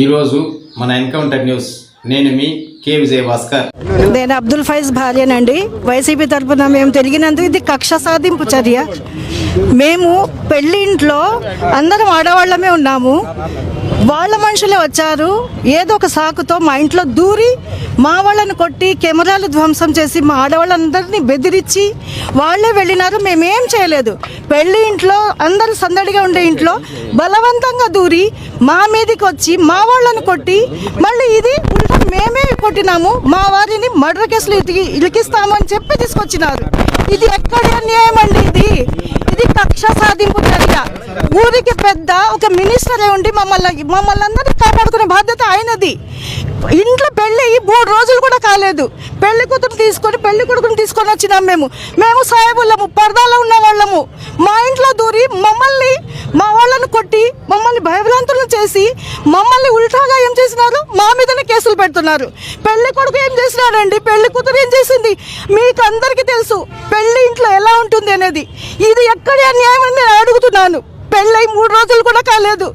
ఈరోజు మన encounter news. నేను మీ కే విజయ భాస్కర్ నేను అబ్దుల్ ఫైజ్ భార్యనండి. వైసీపీ తరఫున మేము తిరిగినందుకు ఇది కక్ష సాధింపు చర్య. మేము పెళ్ళి ఇంట్లో అందరం ఆడవాళ్ళమే ఉన్నాము. వాళ్ళ మనుషులే వచ్చారు. ఏదో ఒక సాకుతో మా ఇంట్లో దూరి మా వాళ్ళని కొట్టి కెమెరాలు ధ్వంసం చేసి మా ఆడవాళ్ళందరినీ బెదిరించి వాళ్ళే వెళ్ళినారు. మేమేం చేయలేదు. పెళ్ళి ఇంట్లో అందరూ సందడిగా ఉండే ఇంట్లో బలవంతంగా దూరి మా మీదకి వచ్చి మా వాళ్ళని కొట్టి మళ్ళీ ఇది ఉల్టా మేమే కొట్టినాము. మా వారిని మర్డర్ కేసులు ఇతికి ఇలికిస్తాము అని చెప్పి తీసుకొచ్చినారు. ఇది ఎక్కడ న్యాయం అండి ఇది? ఇది కక్ష సాధింపు ఊరికి పెద్ద ఒక మినిస్టరే ఉండి మమ్మల్ని మమ్మల్ని అందరినీ కాపాడుకునే బాధ్యత ఆయనది. ఇంట్లో పెళ్ళి అయ్యి మూడు రోజులు కూడా కాలేదు. పెళ్ళి కూతురు తీసుకొని పెళ్ళి కొడుకుని తీసుకొని వచ్చినాం మేము. మేము సాయబుళ్ళము పరదాలో ఉన్న వాళ్ళము మా ఇంట్లో దూరి మమ్మల్ని మా వాళ్ళని కొట్టి మమ్మల్ని భయభ్రాంతులను చేసి మమ్మల్ని ఉల్టాగా ఏం చేసినారు? మా మీదనే కేసులు పెడుతున్నారు. పెళ్ళి కొడుకు ఏం చేసినాడండి? పెళ్ళి కూతురు ఏం చేసింది? మీకు అందరికీ తెలుసు పెళ్ళి ఇంట్లో ఎలా ఉంటుంది అనేది. ఇది ఎక్కడ అన్యాయం అని నేను అడుగుతున్నాను. పెళ్ళై మూడు రోజులు కూడా కాలేదు.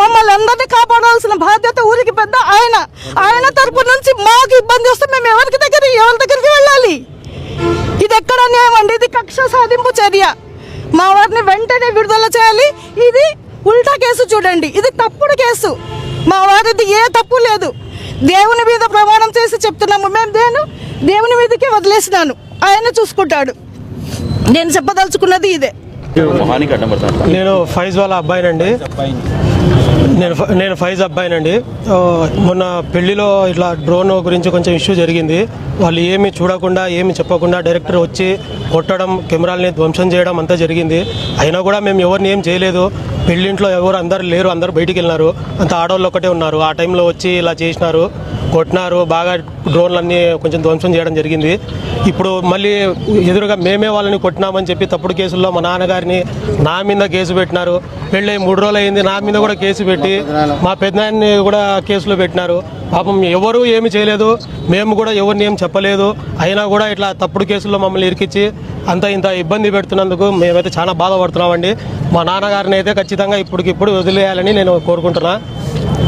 మమ్మల్ని అందరినీ కాపాడాల్సిన బాధ్యత ఊరికి పెద్ద ఆయన. ఆయన తరపు నుంచి మాకు ఇబ్బంది వస్తే మేము ఎవరికి దగ్గర ఎవరి దగ్గరికి వెళ్ళాలి? ఇది ఎక్కడ న్యాయం అండి? ఇది కక్ష సాధింపు చర్య. మా వారిని వెంటనే విడుదల చేయాలి. ఇది ఉల్టా కేసు చూడండి. ఇది తప్పుడు కేసు. మా వారిది ఏ తప్పు లేదు. దేవుని మీద ప్రమాణం చేసి చెప్తున్నాము. మేము నేను దేవుని మీదకే వదిలేసినాను. ఆయన చూసుకుంటాడు. నేను చెప్పదలుచుకున్నది ఇదే. మొహానికి అడ్డం పడతాను. నేను ఫైజ్ వాళ్ళ అబ్బాయినండి. నేను నేను ఫైజ్ అబ్బాయినండి. మొన్న పెళ్ళిలో ఇట్లా డ్రోన్ గురించి కొంచెం ఇష్యూ జరిగింది. వాళ్ళు ఏమి చూడకుండా ఏమి చెప్పకుండా డైరెక్టర్ వచ్చి కొట్టడం కెమెరాల్ని ధ్వంసం చేయడం అంతా జరిగింది. అయినా కూడా మేము ఎవరిని ఏం చేయలేదు. పెళ్ళింట్లో ఎవరు అందరు లేరు అందరు బయటికి వెళ్ళినారు. అంత ఆడవాళ్ళు ఒకటే ఉన్నారు. ఆ టైంలో వచ్చి ఇలా చేసినారు. కొట్టినారు బాగా డ్రోన్లన్నీ కొంచెం ధ్వంసం చేయడం జరిగింది. ఇప్పుడు మళ్ళీ ఎదురుగా మేమే వాళ్ళని కొట్టినామని చెప్పి తప్పుడు కేసుల్లో మా నాన్నగారిని నా మీద కేసు పెట్టినారు. పెళ్ళి మూడు రోజులు అయింది నా మీద కూడా కేసు పెట్టి మా పెద్దనాయన్ని కూడా కేసులో పెట్టినారు. పాపం ఎవరు ఏమి చేయలేదు మేము కూడా ఎవరిని ఏం చెప్పలేదు. అయినా కూడా ఇట్లా తప్పుడు కేసుల్లో మమ్మల్ని ఇరికిచ్చి అంత ఇంత ఇబ్బంది పెడుతున్నందుకు మేమైతే చాలా బాధపడుతున్నామండి. మా నాన్నగారిని అయితే ఖచ్చితంగా ఇప్పటికిప్పుడు వదిలేయాలని నేను కోరుకుంటున్నాను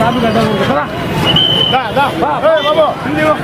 కాదు కదా కదా బాబు ఇదిగో